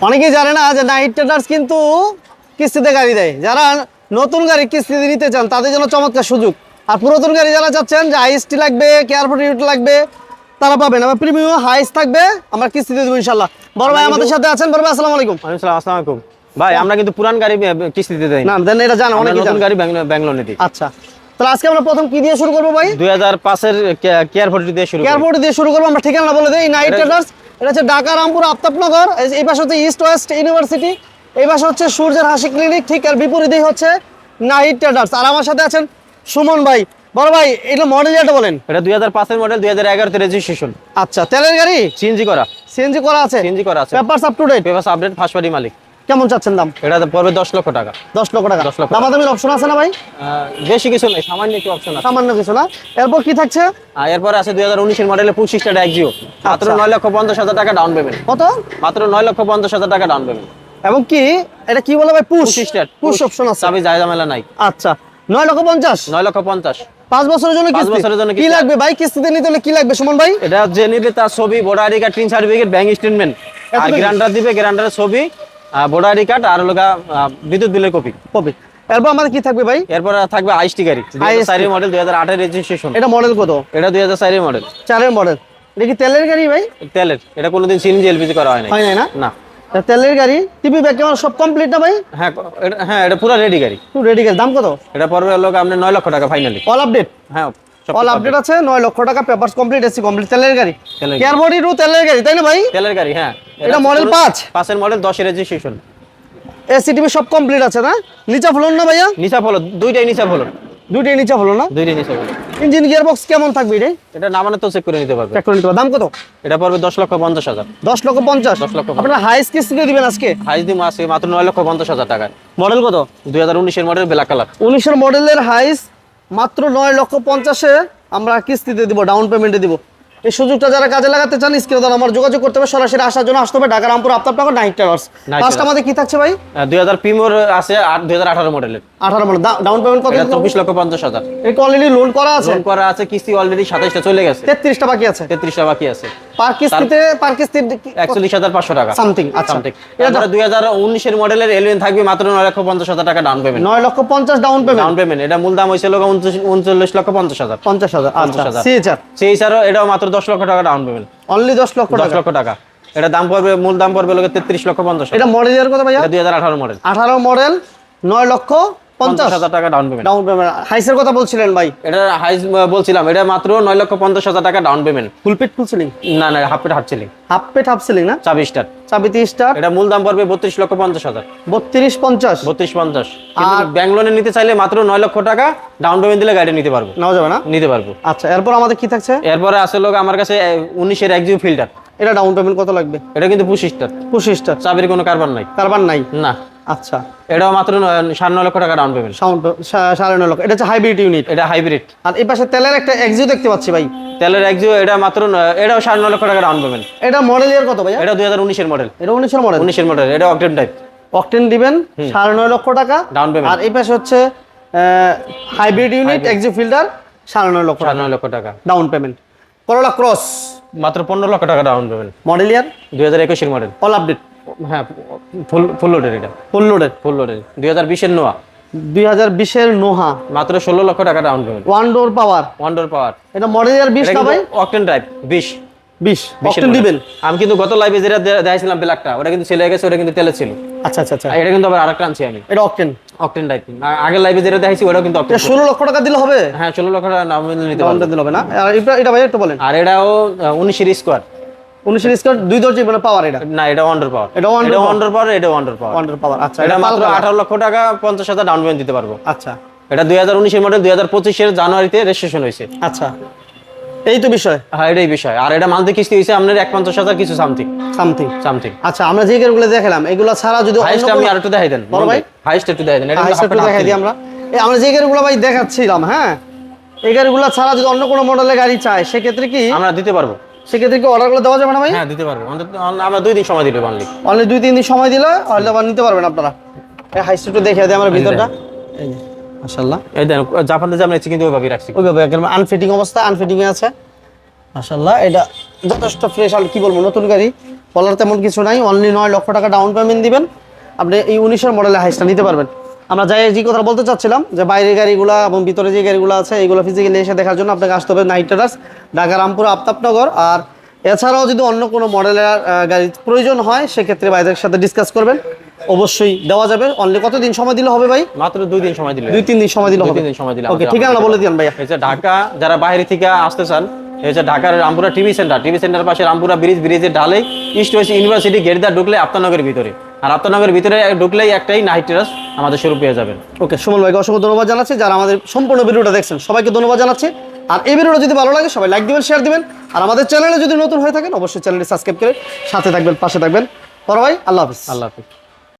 অনেকেই জানে না যে নাইট ট্রেডার্স কিন্তু কিস্তিতে গাড়ি দেয়। যারা নতুন গাড়ি কিস্তিতে নিতে চান তাদের জন্য চমৎকার সুযোগ। আর পুরাতন গাড়ি যারা চাচ্ছেন যে আইএসটি লাগবে কেয়ারফুল ইউনিট লাগবে তারা পাবেন। আমার প্রিমিয়াম হাইস থাকবে আমরা কিস্তিতে দেবো ইনশাল্লাহ বড় ভাই আমাদের সাথে আছেন। বড় ভাই আসসালামু আলাইকুম। আসসালামু আলাইকুম। ভাই আমরা কিন্তু পুরান গাড়ি কিস্তিতে দেই। না দেন এটা জানা অনেকেই নতুন গাড়ি ব্যাঙ্গলো- ব্যাঙ্গলোরে দিই আচ্ছা। তাহলে আজকে আমরা প্রথম কি দিয়ে শুরু করব ভাই? দুই হাজার পাঁচের কেয়ার ফোর্টি দিয়ে শুরু করি। এয়ারপোর্ট দিয়ে শুরু করব আমরা ঠিকানা বলে দিই। নাইট ট্রেডার্স এটা হচ্ছে ঢাকা রামপুর আফতাবনগর এই- পাশে হচ্ছে ইস্ট ওয়েস্ট ইউনিভার্সিটি এই পাশে হচ্ছে সূর্যের হাসি ক্লিনিক ঠিক আর বিপরীতেই হচ্ছে নাইট ট্রেডার্স আর আমার সাথে আছেন সুমন ভাই। বড় ভাই এটা মডেল যেটা বলেন? এটা দুই হাজার পাঁচের মডেল দুই হাজার এগারোতে রেজিস্ট্রেশন আচ্ছা তেলের গাড়ি? সিএনজি করা। সিএনজি করা আছে? সিএনজি করা আছে। Paper up to date paper update first party মালিক কেমন চাচ্ছেন দাম? এটা পড়বে দশ লক্ষ টাকা। দশ লক্ষ টাকা। 10 লক্ষ দামাদামির অপশন আছে না ভাই? বেশি কিছু নেই সামান্য একটু অপশন আছে। সামান্য কিছু না। এরপর কি থাকছে? আর এরপরে আছে দুই হাজার উনিশের মডেলের পঁচিশটা একজিও মাত্র। নয় লক্ষ পঞ্চাশ হাজার টাকা ডাউন পেমেন্ট কত? মাত্র নয় লক্ষ পঞ্চাশ হাজার টাকা ডাউন পেমেন্ট এবং কি এটা কি বলে ভাই? পুশ। পুশ অপশন আছে। চাবি যায় ঝামেলা নাই। আচ্ছা। নয় লক্ষ পঞ্চাশ? নয় লক্ষ পঞ্চাশ। পাঁচ বছরের জন্য পাঁচ বছরের জন্য কি লাগবে ভাই? কিস্তিতে নিতে হলে কি লাগবে সুমন ভাই? এটা যে নিবে তার ছবি voter ID card TIN certificate bank statement আর? গ্রান্ডার দিবে গ্রান্ডারের ছবি। ভোটার আইডি কার্ড আর লগা বিদ্যুৎ বিলের কপি। কবে এরপর আমাদের কি থাকবে ভাই? এরপর থাকবে আইসটি গাড়ি। IST চারি মডেল দুই হাজার আটের রেজিস্ট্রেশন এটা মডেল কত? এটা দুই হাজার চারি মডেল চারের মডেল এটা কি তেলের গাড়ি ভাই? তেলের। এটা কোনোদিন সিএনজি এলপিজি করা হয় নাই। হয় না? না। তেলের গাড়ি টিভি ব্যাক ক্যামেরা সব কমপ্লিট না ভাই? হ্যাঁ এটা- হ্যাঁ এটা পুরো রেডি গাড়ি। রেডি গাড়ি। দাম কত? এটা পড়বে লোক আপনার নয় লক্ষ টাকা ফাইনালি অল আপডেট হ্যাঁ। অল আপডেট আছে নয় লক্ষ টাকা পেপারস কমপ্লিট এসি কমপ্লিট তেলের গাড়ি। কেয়ার বডি টু তেলের গাড়ি তাই না ভাই? তেলের গাড়ি হ্যাঁ। এটা model পাঁচ? পাঁচের মডেল দশের রেজিস্ট্রেশন এসি টিভি সব কমপ্লিট আছে না? নিচা ফ্লোর না ভাইয়া? নিচা ফলো দুইটাই নিচা ফলো দুইটাই নিচা ফ্লোর না? দুইটাই নিচা ফলো ইঞ্জিন গিয়ার বক্স কেমন থাকবে এটাই? এটা নামানো তো চেক করে নিতে পারবে। চেক করে নিতে পারব। দাম কত? এটা পড়বে দশ লক্ষ পঞ্চাশ হাজার। দশ লক্ষ পঞ্চাশ। 10 লক্ষ আপনারা হাইস কিস্তিতে দিবেন আজকে? হাইস দিম আছে মাত্র নয় লক্ষ পঞ্চাশ হাজার টাকা মডেল কত? দুই হাজার উনিশের মডেল ব্ল্যাক কালার উনিশের মডেলের হাইস মাত্র নয় লক্ষ পঞ্চাশে আমরা কিস্তিতে দিব ডাউন পেমেন্টে দিব। এই সুযোগটা যারা কাজে লাগাতে চান স্ক্রিনে দ্বারা আমার যোগাযোগ করতে হবে সরাসরি আসার জন্য আসতে হবে Dhaka Rampur Aftabnagar night towers first আমাদের কি থাকছে ভাই? দুই হাজার পিমোর আছে আর দুই হাজার আঠারো মডেলের আঠারো মডেল ডাউন পেমেন্ট কত এটা চব্বিশ লক্ষ পঞ্চাশ হাজার। এই অলরেডি লোন করা আছে? লোন করা আছে কিস্তি অলরেডি সাতাইশটা চলে গেছে। তেত্রিশটা বাকি আছে। তেত্রিশটা বাকি আছে। পার কিস্তিতে পার কিস্তির একচল্লিশ টাকা। সামথিং আচ্ছা। এটা এরপরে দুই মডেলের এলিয়ন থাকবে মাত্র নয় লক্ষ পঞ্চাশ হাজার টাকা ডাউন পেমেন্ট নয় লক্ষ পঞ্চাশ ডাউন পেমেন্ট ডাউন পেমেন্ট এটা মূল দাম হয়েছে লোক লক্ষ পঞ্চাশ হাজার। পঞ্চাশ হাজার আচ্ছা। 50,000 সিএচআর এটাও মাত্র দশ লক্ষ টাকা ডাউন পেমেন্ট অনলি দশ লক্ষ দশ টাকা লক্ষ টাকা। এটা দাম পড়বে মূল দাম পড়বে তেত্রিশ লক্ষ পঞ্চাশ এটা মডেলের কত ভাইয়া? এটা দুই হাজার আঠারো মডেল আঠারো মডেল নয় লক্ষ পঞ্চাশ হাজার টাকা ডাউন পেমেন্ট ডাউন পেমেন্ট হাইসের কথা বলছিলেন ভাই। এটা হাইস বলছিলাম এটা মাত্র নয় লক্ষ পঞ্চাশ হাজার টাকা ডাউন পেমেন্ট ফুল পেট ফুল সিলিং না না হাফ পেট হাফ চিলিং হাফ পেট হাফ সিলিং না? চাবি স্টার স্টার এটা মূল দাম পড়বে বত্রিশ লক্ষ পঞ্চাশ হাজার। বত্রিশ পঞ্চাশ। বত্রিশ পঞ্চাশ। নিতে চাইলে মাত্র নয় লক্ষ টাকা ডাউন পেমেন্ট দিলে গাড়ি নিতে পারব। নেওয়া যাবে না? নিতে পারব। আচ্ছা এরপর আমাদের কি থাকছে? এরপরে আছে লোক আমার কাছে উনিশের একজিও ফিল্টার এটা ডাউন পেমেন্ট কত লাগবে? এটা কিন্তু পঁচিশটার পঁচিশ স্টার চাবির কোনো কারবার নাই। কারবার নাই? না। আচ্ছা। এটাও মাত্র সাড়ে নয় লক্ষ টাকা ডাউন পেমেন্ট সাড়ে নয় লক্ষ। এটা হচ্ছে হাইব্রিড ইউনিট এটা হাইব্রিড আর এই পাশে তেলের একটা এক্সিও দেখতে পাচ্ছি ভাই। তেলের একজিও এটা মাত্র এটাও সাড়ে নয় লক্ষ টাকা ডাউন পেমেন্ট এটা মডেল ইয়ার কত ভাইয়া? এটা দুই হাজার উনিশের মডেল এটা উনিশের মডেল উনিশের মডেল এটা অকটেন টাইপ অকটেন দিবেন সাড়ে নয় লক্ষ টাকা। ডাউন পেমেন্ট আর এই পাশে হচ্ছে হাইব্রিড ইউনিট এক্সিও ফিল্টার সাড়ে নয় লক্ষ সাড়ে নয় লক্ষ টাকা। ডাউন পেমেন্ট করোলা ক্রস মাত্র পনেরো লক্ষ টাকা ডাউন পেমেন্ট মডেল ইয়ার দুই হাজার একুশের মডেল অল আপডেট হ্যাঁ ফুল ফুল লোডের এটা। ফুল লোডের দুই হাজার বিশের নোয়া। দুই হাজার বিশের নোহা। মাত্র ষোলো লক্ষ টাকা down payment one door power window power এটা মডেল ইয়ার বিশ না ভাই? অকটেন টাইপ বিশ। বিশ। অকটেন। দিবেন? আমি কিন্তু গত লাইভে যেটা দেখাইছিলাম ব্ল্যাকটা ওটা কিন্তু ছেলে গেছে ওটা কিন্তু তেলে ছিল। আচ্ছা আচ্ছা আচ্ছা। এটা কিন্তু আবার আরেকটা আনছি আমি। এটা অকটেন অকটেন টাইপ আগের লাইভে যেটা দেখাইছি ওটাও কিন্তু অকটেন ষোলো লক্ষ টাকা দিলে হবে? হ্যাঁ ষোলো লক্ষ টাকা নাম নিতে পারব। দিলে হবে না? এটা এটা ভাই একটু বলেন। আর এটাও উনিশের স্কোয়ার স্কোয়ার দুই দরজি মানে পাওয়ার এটা। না এটা ওয়ান্ডার পাওয়ার এটা wonder এটা ওয়ান্ডার পাওয়ার এটা ওয়ান্ডার পাওয়ার ওয়ান্ডার পাওয়ার আচ্ছা এটা এটা মাত্র লক্ষ টাকা ডাউন পেমেন্ট দিতে পারব। আচ্ছা। এটা মডেল জানুয়ারিতে রেজিস্ট্রেশন হয়েছে। আচ্ছা। এই তো বিষয়। হ্যাঁ এটাই বিষয়। আর এটা মান্থলি কিস্তি আপনার এক পঞ্চাশ হাজার কিছু সামথিং সামথিং সামথিং আচ্ছা আমরা যে গাড়িগুলো দেখালাম এগুলো ছাড়া যদি হাইস্ট আর একটু দেখাই দেন বড় ভাই? হাইস্ট একটু দেখাই দেন এটা একটু দেখাই দিই আমরা। এই আমরা যে গাড়িগুলো ভাই দেখাচ্ছিলাম হ্যাঁ এই গাড়িগুলো ছাড়া যদি অন্য কোনো মডেলের গাড়ি চায় সেক্ষেত্রে কি আমরা দিতে পারব। সেক্ষেত্রে কি অর্ডারগুলো দেওয়া যাবে না ভাই? হ্যাঁ দিতে পারব। আমরা দুই দিন সময় দিলে বানলি অনলি দুই তিন দিন সময় দিলে হয়তো আবার নিতে পারবেন আপনারা। এই হাইস্ট একটু দেখিয়ে দিই আমার ভিতরটা। মাশাআল্লাহ। এই দেন জাপান যে আমরা এসেছি কিন্তু ওইভাবেই রাখছি। ওইভাবে একদম আনফিটিং অবস্থা আনফিটিং এ আছে। মাশাআল্লাহ এটা যথেষ্ট ফ্রেশ আর কি বলব নতুন গাড়ি। বলার তেমন কিছু নাই অনলি নয় লক্ষ টাকা ডাউন পেমেন্ট দিবেন। আপনি এই উনিশের মডেলের হাইসটা নিতে পারবেন। আমরা যাই যে কথা বলতে চাচ্ছিলাম যে বাইরের গাড়িগুলো এবং ভিতরে যে গাড়িগুলো আছে এইগুলো ফিজিক্যালি এসে দেখার জন্য আপনাকে আসতে হবে নাইট রাইডার্স ঢাকা রামপুর আফতাবনগর। আর এছাড়াও যদি অন্য কোনো মডেলের গাড়ির প্রয়োজন হয় সেক্ষেত্রে ভাইদের সাথে ডিসকাস করবেন। অবশ্যই দেওয়া যাবে। অনলি কতদিন সময় দিলে হবে ভাই? মাত্র দুই দিন সময় দিলে। দুই তিন দিন সময় দিলে হবে। দিন সময় দিলে ওকে ঠিক আছে বলে দিন ভাইয়া। এই যে ঢাকা যারা বাইরে থেকে আসতে চান এই যে ঢাকার Rampura TV centre TV centre পাশে রামপুরা ব্রিজ ব্রিজের ঢালে ইস্ট ওয়েস্ট ইউনিভার্সিটি গেটদা ঢুকলে আপ্তানগরের ভিতরে। আর আত্মনগরের ভিতরে ঢুকলেই একটাই নাইট টেরাস আমাদের শুরু পেয়ে যাবেন। ওকে সুমন ভাইকে অসংখ্য ধন্যবাদ জানাচ্ছি যারা আমাদের সম্পূর্ণ ভিডিওটা দেখছেন সবাইকে ধন্যবাদ জানাচ্ছি। আর এই ভিডিওটা যদি ভালো লাগে সবাই লাইক দিবেন শেয়ার দিবেন। আর আমাদের চ্যানেলে যদি নতুন হয়ে থাকেন অবশ্যই চ্যানেলটি সাবস্ক্রাইব করে সাথে থাকবেন পাশে থাকবেন। পর ভাই আল্লাহ হাফিজ। আল্লাহ হাফিজ।